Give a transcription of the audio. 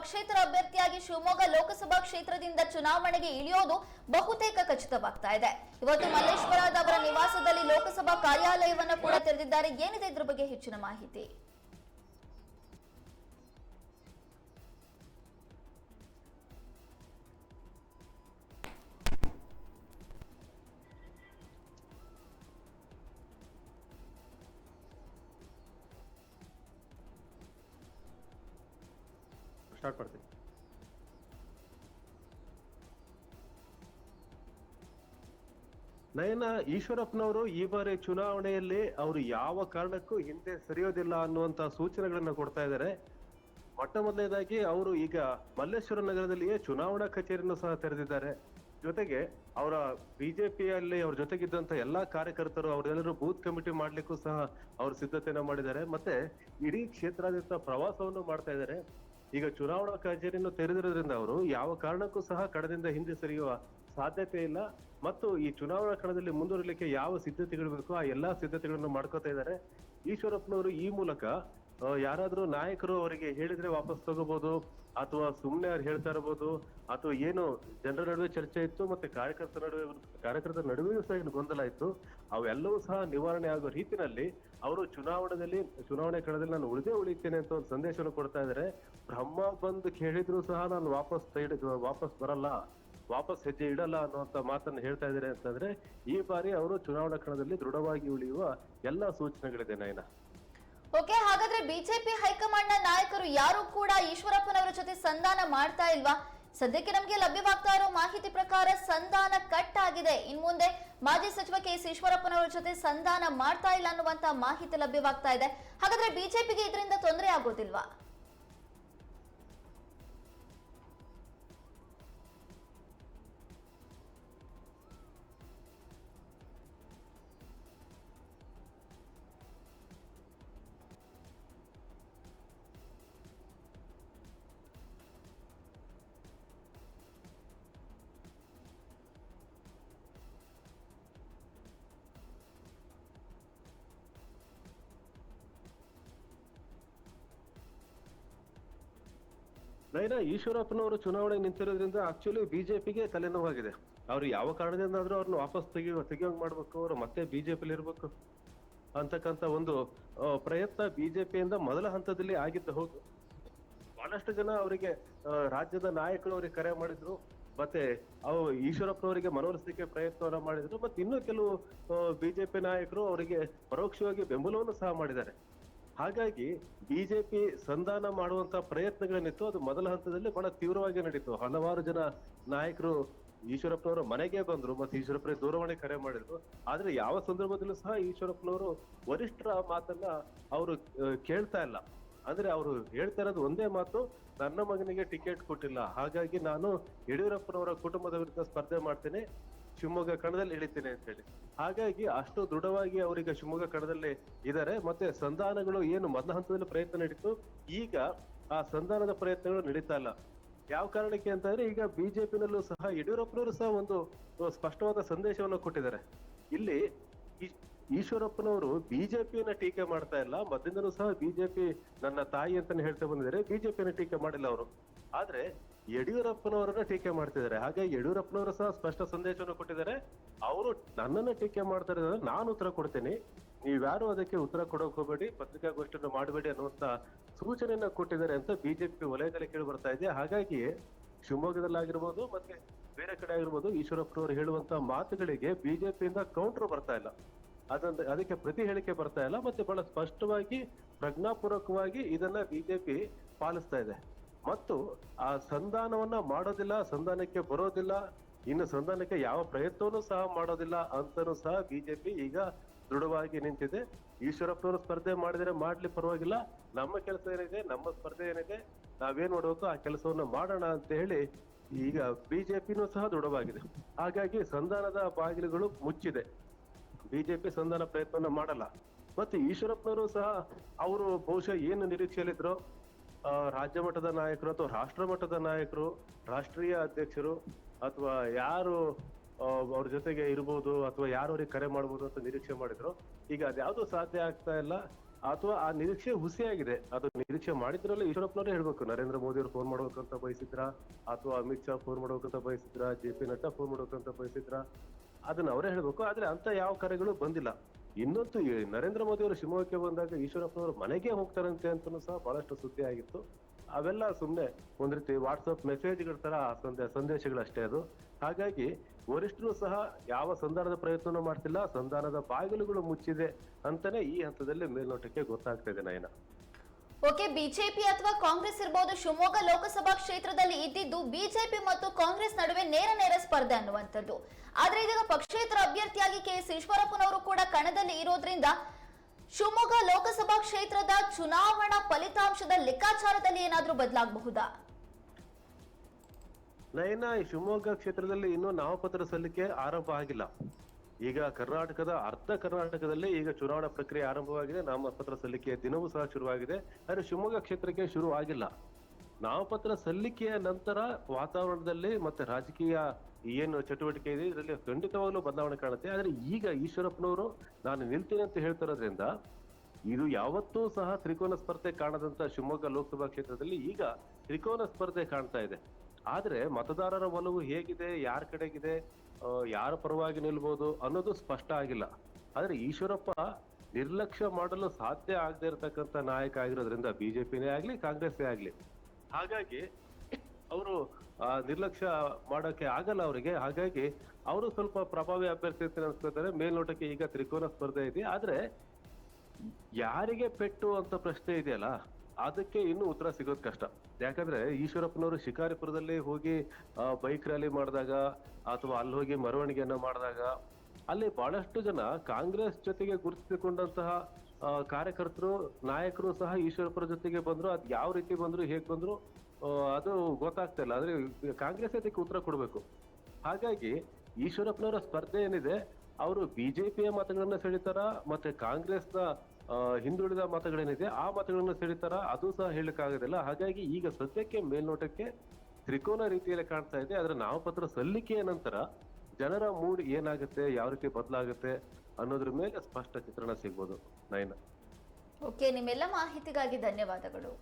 ಪಕ್ಷೇತರ ಅಭ್ಯರ್ಥಿಯಾಗಿ ಶಿವಮೊಗ್ಗ ಲೋಕಸಭಾ ಕ್ಷೇತ್ರದಿಂದ ಚುನಾವಣೆಗೆ ಇಳಿಯೋದು ಬಹುತೇಕ ಖಚಿತವಾಗ್ತಾ ಇದೆ. ಇವತ್ತು ಮಲ್ಲೇಶ್ವರದ ಅವರ ನಿವಾಸದಲ್ಲಿ ಲೋಕಸಭಾ ಕಾರ್ಯಾಲಯವನ್ನು ಕೂಡ ತೆರೆದಿದ್ದಾರೆ. ಏನಿದೆ ಇದ್ರ ಬಗ್ಗೆ ಹೆಚ್ಚಿನ ಮಾಹಿತಿ? ಸ್ಟಾರ್ಟ್ ಮಾಡ್ತೀನಿ ನಯನ ಈಶ್ವರಪ್ಪನವರು ಈ ಬಾರಿ ಚುನಾವಣೆಯಲ್ಲಿ ಅವರು ಯಾವ ಕಾರಣಕ್ಕೂ ಹಿಂದೆ ಸರಿಯೋದಿಲ್ಲ ಅನ್ನುವಂತ ಸೂಚನೆಗಳನ್ನು ಕೊಡ್ತಾ ಇದ್ದಾರೆ. ಮೊಟ್ಟ ಮೊದಲನೇದಾಗಿ ಅವರು ಈಗ ಮಲ್ಲೇಶ್ವರ ನಗರದಲ್ಲಿಯೇ ಚುನಾವಣಾ ಕಚೇರಿಯನ್ನು ಸಹ ತೆರೆದಿದ್ದಾರೆ. ಜೊತೆಗೆ ಅವರ ಬಿಜೆಪಿಯಲ್ಲಿ ಅವ್ರ ಜೊತೆಗಿದ್ದಂತ ಎಲ್ಲಾ ಕಾರ್ಯಕರ್ತರು, ಅವರೆಲ್ಲರೂ ಬೂತ್ ಕಮಿಟಿ ಮಾಡ್ಲಿಕ್ಕೂ ಸಹ ಅವರು ಸಿದ್ಧತೆಯನ್ನು ಮಾಡಿದ್ದಾರೆ. ಮತ್ತೆ ಇಡೀ ಕ್ಷೇತ್ರಾದ್ಯಂತ ಪ್ರವಾಸವನ್ನು ಮಾಡ್ತಾ ಇದ್ದಾರೆ. ಈಗ ಚುನಾವಣಾ ಕಚೇರಿಯನ್ನು ತೆರೆದಿರೋದ್ರಿಂದ ಅವರು ಯಾವ ಕಾರಣಕ್ಕೂ ಸಹ ಕಡದಿಂದ ಹಿಂದೆ ಸರಿಯುವ ಸಾಧ್ಯತೆ ಇಲ್ಲ. ಮತ್ತು ಈ ಚುನಾವಣಾ ಕಣದಲ್ಲಿ ಮುಂದುವರಿಲಿಕ್ಕೆ ಯಾವ ಸಿದ್ಧತೆಗಳು ಬೇಕೋ ಆ ಎಲ್ಲಾ ಸಿದ್ಧತೆಗಳನ್ನು ಮಾಡ್ಕೋತಾ ಇದ್ದಾರೆ. ಈಶ್ವರಪ್ಪನವರು ಈ ಮೂಲಕ ಯಾರಾದ್ರೂ ನಾಯಕರು ಅವರಿಗೆ ಹೇಳಿದ್ರೆ ವಾಪಸ್ ತಗೋಬಹುದು ಅಥವಾ ಸುಮ್ಮನೆ ಅವ್ರು ಹೇಳ್ತಾ ಇರಬಹುದು ಅಥವಾ ಏನು ಜನರ ನಡುವೆ ಚರ್ಚೆ ಇತ್ತು ಮತ್ತೆ ಕಾರ್ಯಕರ್ತರ ನಡುವೆ, ಕಾರ್ಯಕರ್ತರ ನಡುವೆಯೂ ಸಹ ಏನು ಗೊಂದಲ ಇತ್ತು. ಅವೆಲ್ಲವೂ ಸಹ ನಿವಾರಣೆ ಆಗೋ ರೀತಿನಲ್ಲಿ ಅವರು ಚುನಾವಣೆಯಲ್ಲಿ ಚುನಾವಣೆ ಕಣದಲ್ಲಿ ನಾನು ಉಳಿದೇ ಉಳಿತೇನೆ ಅಂತ ಒಂದು ಸಂದೇಶವನ್ನು ಕೊಡ್ತಾ ಇದ್ದಾರೆ. ಬ್ರಹ್ಮ ಬಂದು ಕೇಳಿದ್ರು ಸಹ ನಾನು ವಾಪಸ್ ವಾಪಸ್ ಬರಲ್ಲ, ವಾಪಸ್ ಹೆಜ್ಜೆ ಇಡಲ್ಲ ಅನ್ನುವಂತ ಮಾತನ್ನು ಹೇಳ್ತಾ ಇದ್ದಾರೆ ಅಂತಂದ್ರೆ, ಈ ಬಾರಿ ಅವರು ಚುನಾವಣಾ ಕಣದಲ್ಲಿ ದೃಢವಾಗಿ ಉಳಿಯುವ ಎಲ್ಲಾ ಸೂಚನೆಗಳಿದೆ ನಯನ. ಓಕೆ, ಹಾಗಾದ್ರೆ ಬಿಜೆಪಿ ಹೈಕಮಾಂಡ್ನ ನಾಯಕರು ಯಾರು ಕೂಡ ಈಶ್ವರಪ್ಪನವರ ಜೊತೆ ಸಂಧಾನ ಮಾಡ್ತಾ ಇಲ್ವಾ? ಸದ್ಯಕ್ಕೆ ನಮಗೆ ಲಭ್ಯವಾಗ್ತಾ ಇರೋ ಮಾಹಿತಿ ಪ್ರಕಾರ ಸಂಧಾನ ಕಟ್ ಆಗಿದೆ. ಇನ್ ಮುಂದೆ ಮಾಜಿ ಸಚಿವ ಕೆ ಎಸ್ ಈಶ್ವರಪ್ಪನವರ ಜೊತೆ ಸಂಧಾನ ಮಾಡ್ತಾ ಇಲ್ಲ ಅನ್ನುವಂತ ಮಾಹಿತಿ ಲಭ್ಯವಾಗ್ತಾ ಇದೆ. ಹಾಗಾದ್ರೆ ಬಿಜೆಪಿಗೆ ಇದರಿಂದ ತೊಂದರೆ ಆಗೋದಿಲ್ವಾ? ನೈನ, ಈಶ್ವರಪ್ಪನವರು ಚುನಾವಣೆ ನಿಂತಿರೋದ್ರಿಂದ ಆಕ್ಚುಲಿ ಬಿಜೆಪಿಗೆ ತಲೆನೋವಾಗಿದೆ ಅವ್ರು ಯಾವ ಕಾರಣದಿಂದಾದ್ರೂ ಅವ್ರನ್ನ ವಾಪಸ್ ತೆಗಿ ತೆಗಿಯೋಂಗ್ ಮಾಡ್ಬೇಕು ಅವ್ರು, ಮತ್ತೆ ಬಿಜೆಪಿಲಿ ಇರ್ಬೇಕು ಅಂತಕ್ಕಂತ ಒಂದು ಪ್ರಯತ್ನ ಬಿಜೆಪಿಯಿಂದ ಮೊದಲ ಹಂತದಲ್ಲಿ ಆಗಿದ್ದು ಹೌದು. ಬಹಳಷ್ಟು ಜನ ಅವರಿಗೆ ರಾಜ್ಯದ ನಾಯಕರು ಅವರಿಗೆ ಕರೆ ಮಾಡಿದ್ರು, ಮತ್ತೆ ಅವು ಈಶ್ವರಪ್ಪನವರಿಗೆ ಮನವೊಲಿಸಲಿಕ್ಕೆ ಪ್ರಯತ್ನವನ್ನ ಮಾಡಿದ್ರು, ಮತ್ತೆ ಇನ್ನೂ ಕೆಲವು ಬಿಜೆಪಿ ನಾಯಕರು ಅವರಿಗೆ ಪರೋಕ್ಷವಾಗಿ ಬೆಂಬಲವನ್ನು ಸಹ ಮಾಡಿದ್ದಾರೆ. ಹಾಗಾಗಿ ಬಿಜೆಪಿ ಸಂಧಾನ ಮಾಡುವಂತ ಪ್ರಯತ್ನಗಳೇನಿತ್ತು ಅದು ಮೊದಲ ಹಂತದಲ್ಲಿ ಬಹಳ ತೀವ್ರವಾಗಿ ನಡೀತು. ಹಲವಾರು ಜನ ನಾಯಕರು ಈಶ್ವರಪ್ಪನವರ ಮನೆಗೆ ಬಂದ್ರು ಮತ್ತೆ ಈಶ್ವರಪ್ಪನ ದೂರವಾಣಿ ಕರೆ ಮಾಡಿದ್ರು. ಆದ್ರೆ ಯಾವ ಸಂದರ್ಭದಲ್ಲೂ ಸಹ ಈಶ್ವರಪ್ಪನವರು ವರಿಷ್ಠರ ಮಾತನ್ನ ಅವರು ಕೇಳ್ತಾ ಇಲ್ಲ. ಅಂದ್ರೆ ಅವರು ಹೇಳ್ತಾ ಇರೋದು ಒಂದೇ ಮಾತು, ನನ್ನ ಮಗನಿಗೆ ಟಿಕೆಟ್ ಕೊಟ್ಟಿಲ್ಲ. ಹಾಗಾಗಿ ನಾನು ಯಡಿಯೂರಪ್ಪನವರ ಕುಟುಂಬದ ವಿರುದ್ಧ ಸ್ಪರ್ಧೆ ಮಾಡ್ತೇನೆ. ಶಿವಮೊಗ್ಗ ಕಣದಲ್ಲಿ ಇಳಿತೇನೆ ಅಂತ ಹೇಳಿ. ಹಾಗಾಗಿ ಅಷ್ಟು ದೃಢವಾಗಿ ಅವರೀಗ ಶಿವಮೊಗ್ಗ ಕಣದಲ್ಲಿ ಇದ್ದಾರೆ ಮತ್ತೆ ಸಂಧಾನಗಳು ಏನು ಮೊದಲ ಹಂತದಲ್ಲಿ ಪ್ರಯತ್ನ ನಡೀತು. ಈಗ ಆ ಸಂಧಾನದ ಪ್ರಯತ್ನಗಳು ನಡೀತಾ ಇಲ್ಲ. ಯಾವ ಕಾರಣಕ್ಕೆ ಅಂತಂದ್ರೆ ಈಗ ಬಿಜೆಪಿನಲ್ಲೂ ಸಹ ಯಡಿಯೂರಪ್ಪನವರು ಸಹ ಒಂದು ಸ್ಪಷ್ಟವಾದ ಸಂದೇಶವನ್ನು ಕೊಟ್ಟಿದ್ದಾರೆ. ಇಲ್ಲಿ ಈಶ್ವರಪ್ಪನವರು ಬಿಜೆಪಿಯನ್ನ ಟೀಕೆ ಮಾಡ್ತಾ ಇಲ್ಲ. ಮೊದಲಿಂದನೂ ಸಹ ಬಿಜೆಪಿ ನನ್ನ ತಾಯಿ ಅಂತಾನೆ ಹೇಳ್ತಾ ಬಂದಿದ್ದಾರೆ. ಬಿಜೆಪಿಯನ್ನ ಟೀಕೆ ಮಾಡಿಲ್ಲ ಅವರು. ಆದ್ರೆ ಯಡಿಯೂರಪ್ಪನವರನ್ನ ಟೀಕೆ ಮಾಡ್ತಿದ್ದಾರೆ. ಹಾಗೆ ಯಡಿಯೂರಪ್ಪನವರು ಸಹ ಸ್ಪಷ್ಟ ಸಂದೇಶವನ್ನು ಕೊಟ್ಟಿದ್ದಾರೆ. ಅವರು ನನ್ನನ್ನ ಟೀಕೆ ಮಾಡ್ತಾರೆ ನಾನು ಉತ್ತರ ಕೊಡ್ತೇನೆ. ನೀವ್ಯಾರು ಅದಕ್ಕೆ ಉತ್ತರ ಕೊಡೋಕೆ ಹೋಗಬೇಡಿ, ಪತ್ರಿಕಾಗೋಷ್ಠಿಯನ್ನು ಮಾಡಬೇಡಿ ಅನ್ನುವಂತ ಸೂಚನೆಯನ್ನ ಕೊಟ್ಟಿದ್ದಾರೆ ಅಂತ ಬಿಜೆಪಿ ವಲಯದಲ್ಲಿ ಕೇಳಿ ಬರ್ತಾ ಇದೆ. ಹಾಗಾಗಿ ಶಿವಮೊಗ್ಗದಲ್ಲಾಗಿರ್ಬೋದು ಮತ್ತೆ ಬೇರೆ ಕಡೆ ಆಗಿರ್ಬೋದು ಈಶ್ವರಪ್ಪನವರು ಹೇಳುವಂತ ಮಾತುಗಳಿಗೆ ಬಿಜೆಪಿಯಿಂದ ಕೌಂಟರ್ ಬರ್ತಾ ಇಲ್ಲ. ಅದೊಂದು ಅದಕ್ಕೆ ಪ್ರತಿ ಹೇಳಿಕೆ ಬರ್ತಾ ಇಲ್ಲ. ಮತ್ತೆ ಬಹಳ ಸ್ಪಷ್ಟವಾಗಿ, ಪ್ರಜ್ಞಾಪೂರ್ವಕವಾಗಿ ಇದನ್ನ ಬಿಜೆಪಿ ಪಾಲಿಸ್ತಾ ಇದೆ. ಮತ್ತು ಆ ಸಂಧಾನವನ್ನ ಮಾಡೋದಿಲ್ಲ, ಸಂಧಾನಕ್ಕೆ ಬರೋದಿಲ್ಲ, ಇನ್ನು ಸಂಧಾನಕ್ಕೆ ಯಾವ ಪ್ರಯತ್ನವನ್ನೂ ಸಹ ಮಾಡೋದಿಲ್ಲ ಅಂತನೂ ಸಹ ಬಿಜೆಪಿ ಈಗ ದೃಢವಾಗಿ ನಿಂತಿದೆ. ಈಶ್ವರಪ್ಪನವರು ಸ್ಪರ್ಧೆ ಮಾಡಿದರೆ ಮಾಡ್ಲಿ ಪರವಾಗಿಲ್ಲ. ನಮ್ಮ ಕೆಲಸ ಏನಿದೆ, ನಮ್ಮ ಸ್ಪರ್ಧೆ ಏನಿದೆ, ನಾವೇನ್ ಮಾಡಬೇಕು, ಆ ಕೆಲಸವನ್ನು ಮಾಡೋಣ ಅಂತ ಹೇಳಿ ಈಗ ಬಿಜೆಪಿನೂ ಸಹ ದೃಢವಾಗಿದೆ. ಹಾಗಾಗಿ ಸಂಧಾನದ ಬಾಗಿಲುಗಳು ಮುಚ್ಚಿದೆ. ಬಿಜೆಪಿ ಸಂಧಾನ ಪ್ರಯತ್ನವನ್ನ ಮಾಡಲ್ಲ. ಮತ್ತೆ ಈಶ್ವರಪ್ಪನವರು ಸಹ, ಅವರು ಬಹುಶಃ ಏನು ನಿರೀಕ್ಷೆಯಲ್ಲಿದ್ರು ರಾಜ್ಯ ಮಟ್ಟದ ನಾಯಕರು ಅಥವಾ ರಾಷ್ಟ್ರ ಮಟ್ಟದ ನಾಯಕರು, ರಾಷ್ಟ್ರೀಯ ಅಧ್ಯಕ್ಷರು ಅಥವಾ ಯಾರು ಅವ್ರ ಜೊತೆಗೆ ಇರ್ಬೋದು ಅಥವಾ ಯಾರು ಅವ್ರಿಗೆ ಕರೆ ಮಾಡ್ಬೋದು ಅಂತ ನಿರೀಕ್ಷೆ ಮಾಡಿದ್ರು, ಈಗ ಅದ್ಯಾವುದು ಸಾಧ್ಯ ಆಗ್ತಾ ಇಲ್ಲ. ಅಥವಾ ಆ ನಿರೀಕ್ಷೆ ಹುಸಿಯಾಗಿದೆ. ಅದು ನಿರೀಕ್ಷೆ ಮಾಡಿದ್ರಲ್ಲ ಈಶ್ವರಪ್ಪನವರೇ ಹೇಳ್ಬೇಕು. ನರೇಂದ್ರ ಮೋದಿ ಅವರು ಫೋನ್ ಮಾಡ್ಬೇಕಂತ ಬಯಸಿದ್ರ? ಅಥವಾ ಅಮಿತ್ ಶಾ ಫೋನ್ ಮಾಡ್ಬೇಕಂತ ಬಯಸಿದ್ರ? ಜೆ ಪಿ ನಡ್ಡಾ ಫೋನ್ ಮಾಡ್ಬೇಕಂತ ಬಯಸಿದ್ರ? ಅದನ್ನ ಅವರೇ ಹೇಳ್ಬೇಕು. ಆದ್ರೆ ಅಂತ ಯಾವ ಕರೆಗಳು ಬಂದಿಲ್ಲ. ಇನ್ನೊಂದು ನರೇಂದ್ರ ಮೋದಿ ಅವರು ಶಿವಮೊಗ್ಗಕ್ಕೆ ಬಂದಾಗ ಈಶ್ವರಪ್ಪನವರು ಮನೆಗೆ ಹೋಗ್ತಾರಂತೆ ಅಂತಲೂ ಸಹ ಬಹಳಷ್ಟು ಸುದ್ದಿ ಆಗಿತ್ತು. ಅವೆಲ್ಲ ಸುಮ್ಮನೆ ಒಂದ್ ರೀತಿ ವಾಟ್ಸಪ್ ಮೆಸೇಜ್ಗಳ ತರ ಸಂದೇ, ಸಂದೇಶಗಳಷ್ಟೇ ಅದು. ಹಾಗಾಗಿ ವರಿಷ್ಠರು ಸಹ ಯಾವ ಸಂಧಾನದ ಪ್ರಯತ್ನನೂ ಮಾಡ್ತಿಲ್ಲ, ಸಂಧಾನದ ಬಾಗಿಲುಗಳು ಮುಚ್ಚಿದೆ ಅಂತಾನೆ ಈ ಹಂತದಲ್ಲಿ ಮೇಲ್ನೋಟಕ್ಕೆ ಗೊತ್ತಾಗ್ತಾ ಇದೆ ನಯನ. ಓಕೆ, ಬಿಜೆಪಿ ಅಥವಾ ಕಾಂಗ್ರೆಸ್ ಇರಬಹುದು ಶಿವಮೊಗ್ಗ ಲೋಕಸಭಾ ಕ್ಷೇತ್ರದಲ್ಲಿ ಇದ್ದಿದ್ದು ಬಿಜೆಪಿ ಮತ್ತು ಕಾಂಗ್ರೆಸ್ ನಡುವೆ ನೇರ ನೇರ ಸ್ಪರ್ಧೆ ಅನ್ನುವಂಥದ್ದು. ಆದ್ರೆ ಇದೀಗ ಪಕ್ಷೇತರ ಅಭ್ಯರ್ಥಿಯಾಗಿ ಕೆ ಎಸ್ ಈಶ್ವರಪ್ಪನವರು ಕೂಡ ಕಣದಲ್ಲಿ ಇರೋದ್ರಿಂದ ಶಿವಮೊಗ್ಗ ಲೋಕಸಭಾ ಕ್ಷೇತ್ರದ ಚುನಾವಣಾ ಫಲಿತಾಂಶದ ಲೆಕ್ಕಾಚಾರದಲ್ಲಿ ಏನಾದರೂ ಬದಲಾಗಬಹುದಾ? ನಯನ ಶಿವಮೊಗ್ಗ ಕ್ಷೇತ್ರದಲ್ಲಿ ಇನ್ನೂ ನಾಮಪತ್ರ ಸಲ್ಲಿಕೆ ಆರಂಭ ಆಗಿಲ್ಲ. ಈಗ ಕರ್ನಾಟಕದ ಅರ್ಧ ಕರ್ನಾಟಕದಲ್ಲಿ ಈಗ ಚುನಾವಣಾ ಪ್ರಕ್ರಿಯೆ ಆರಂಭವಾಗಿದೆ. ನಾಮಪತ್ರ ಸಲ್ಲಿಕೆಯ ದಿನವೂ ಸಹ ಶುರುವಾಗಿದೆ. ಆದರೆ ಶಿವಮೊಗ್ಗ ಕ್ಷೇತ್ರಕ್ಕೆ ಶುರು ಆಗಿಲ್ಲ. ನಾಮಪತ್ರ ಸಲ್ಲಿಕೆಯ ನಂತರ ವಾತಾವರಣದಲ್ಲಿ ಮತ್ತೆ ರಾಜಕೀಯ ಏನು ಚಟುವಟಿಕೆ ಇದೆ, ಇದರಲ್ಲಿ ಖಂಡಿತವಾಗ್ಲೂ ಬದಲಾವಣೆ ಕಾಣುತ್ತೆ. ಆದರೆ ಈಗ ಈಶ್ವರಪ್ಪನವರು ನಾನು ನಿಲ್ತೀನಿ ಅಂತ ಹೇಳ್ತಿರೋದ್ರಿಂದ ಇದು ಯಾವತ್ತೂ ಸಹ ತ್ರಿಕೋನ ಸ್ಪರ್ಧೆ ಕಾಣದಂತ ಶಿವಮೊಗ್ಗ ಲೋಕಸಭಾ ಕ್ಷೇತ್ರದಲ್ಲಿ ಈಗ ತ್ರಿಕೋನ ಸ್ಪರ್ಧೆ ಕಾಣ್ತಾ ಇದೆ. ಆದ್ರೆ ಮತದಾರರ ಒಲವು ಹೇಗಿದೆ, ಯಾರ ಕಡೆಗಿದೆ ಯಾರ ಪರವಾಗಿ ನಿಲ್ಬೋದು ಅನ್ನೋದು ಸ್ಪಷ್ಟ ಆಗಿಲ್ಲ. ಆದ್ರೆ ಈಶ್ವರಪ್ಪ ನಿರ್ಲಕ್ಷ್ಯ ಮಾಡಲು ಸಾಧ್ಯ ಆಗದೆ ಇರತಕ್ಕಂತ ನಾಯಕ ಆಗಿರೋದ್ರಿಂದ ಬಿಜೆಪಿನೇ ಆಗ್ಲಿ, ಕಾಂಗ್ರೆಸ್ಸೇ ಆಗ್ಲಿ. ಹಾಗಾಗಿ ಅವರು ನಿರ್ಲಕ್ಷ್ಯ ಮಾಡೋಕೆ ಆಗಲ್ಲ ಅವರಿಗೆ. ಹಾಗಾಗಿ ಅವರು ಸ್ವಲ್ಪ ಪ್ರಭಾವಿ ಅಭ್ಯರ್ಥಿ ಅಂತ ಅನ್ಸ್ಕೊತಾರೆ ಮೇಲ್ನೋಟಕ್ಕೆ ಈಗ ತ್ರಿಕೋನ ಸ್ಪರ್ಧೆ ಇದೆ. ಆದ್ರೆ ಯಾರಿಗೆ ಪೆಟ್ಟು ಅಂತ ಪ್ರಶ್ನೆ ಇದೆಯಲ್ಲ? ಅದಕ್ಕೆ ಇನ್ನೂ ಉತ್ತರ ಸಿಗೋದು ಕಷ್ಟ. ಯಾಕಂದ್ರೆ ಈಶ್ವರಪ್ಪನವರು ಶಿಕಾರಿಪುರದಲ್ಲಿ ಹೋಗಿ ಬೈಕ್ ರ್ಯಾಲಿ ಮಾಡಿದಾಗ ಅಥವಾ ಅಲ್ಲಿ ಹೋಗಿ ಮೆರವಣಿಗೆಯನ್ನ ಮಾಡಿದಾಗ ಅಲ್ಲಿ ಬಹಳಷ್ಟು ಜನ ಕಾಂಗ್ರೆಸ್ ಜೊತೆಗೆ ಗುರುತಿಸಿಕೊಂಡಂತಹ ಕಾರ್ಯಕರ್ತರು, ನಾಯಕರು ಸಹ ಈಶ್ವರಪ್ಪರ ಜೊತೆಗೆ ಬಂದ್ರು. ಅದು ಯಾವ ರೀತಿ ಬಂದ್ರು, ಹೇಗೆ ಬಂದ್ರು ಅದು ಗೊತ್ತಾಗ್ತಾ ಇಲ್ಲ. ಆದ್ರೆ ಕಾಂಗ್ರೆಸ್ ಅದಕ್ಕೆ ಉತ್ತರ ಕೊಡಬೇಕು. ಹಾಗಾಗಿ ಈಶ್ವರಪ್ಪನವರ ಸ್ಪರ್ಧೆ ಏನಿದೆ, ಅವರು ಬಿಜೆಪಿಯ ಮತಗಳನ್ನ ಸೆಳಿತಾರ, ಮತ್ತೆ ಕಾಂಗ್ರೆಸ್ನ ಹಿಂದುಳಿದ ಮತಗಳೇನಿದೆ, ಆ ಮತಗಳನ್ನು ಸೆಳಿತಾರ ಅದು ಸಹ ಹೇಳಕ್ಕಾಗೋದಿಲ್ಲ ಹಾಗಾಗಿ ಈಗ ಸದ್ಯಕ್ಕೆ ಮೇಲ್ನೋಟಕ್ಕೆ ತ್ರಿಕೋನ ರೀತಿಯಲ್ಲಿ ಕಾಣ್ತಾ ಇದೆ. ಅದರ ನಾಮಪತ್ರ ಸಲ್ಲಿಕೆಯ ನಂತರ ಜನರ ಮೂಡ್ ಏನಾಗುತ್ತೆ, ಯಾವ ರೀತಿ ಬದಲಾಗುತ್ತೆ ಅನ್ನೋದ್ರ ಮೇಲೆ ಸ್ಪಷ್ಟ ಚಿತ್ರಣ ಸಿಗ್ಬೋದು. ನಯನ. ಓಕೆ, ನಿಮ್ಮೆಲ್ಲ ಮಾಹಿತಿಗಾಗಿ ಧನ್ಯವಾದಗಳು.